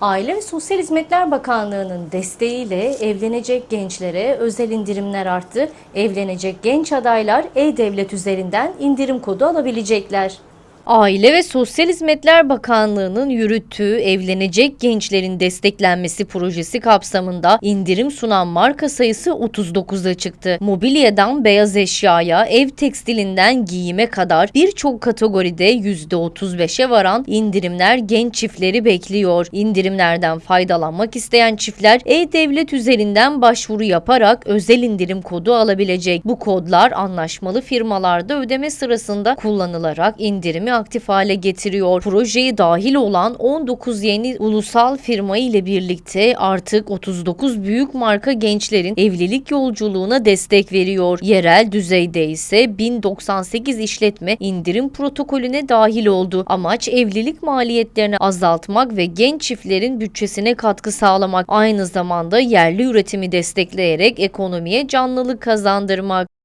Aile ve Sosyal Hizmetler Bakanlığı'nın desteğiyle evlenecek gençlere özel indirimler arttı. Evlenecek genç adaylar E-Devlet üzerinden indirim kodu alabilecekler. Aile ve Sosyal Hizmetler Bakanlığı'nın yürüttüğü evlenecek gençlerin desteklenmesi projesi kapsamında indirim sunan marka sayısı 39'a çıktı. Mobilyadan beyaz eşyaya, ev tekstilinden giyime kadar birçok kategoride %35'e varan indirimler genç çiftleri bekliyor. İndirimlerden faydalanmak isteyen çiftler E-Devlet üzerinden başvuru yaparak özel indirim kodu alabilecek. Bu kodlar anlaşmalı firmalarda ödeme sırasında kullanılarak indirimi aktif hale getiriyor. Projeye dahil olan 19 yeni ulusal firma ile birlikte artık 39 büyük marka gençlerin evlilik yolculuğuna destek veriyor. Yerel düzeyde ise 1098 işletme indirim protokolüne dahil oldu. Amaç evlilik maliyetlerini azaltmak ve genç çiftlerin bütçesine katkı sağlamak. Aynı zamanda yerli üretimi destekleyerek ekonomiye canlılık kazandırmak.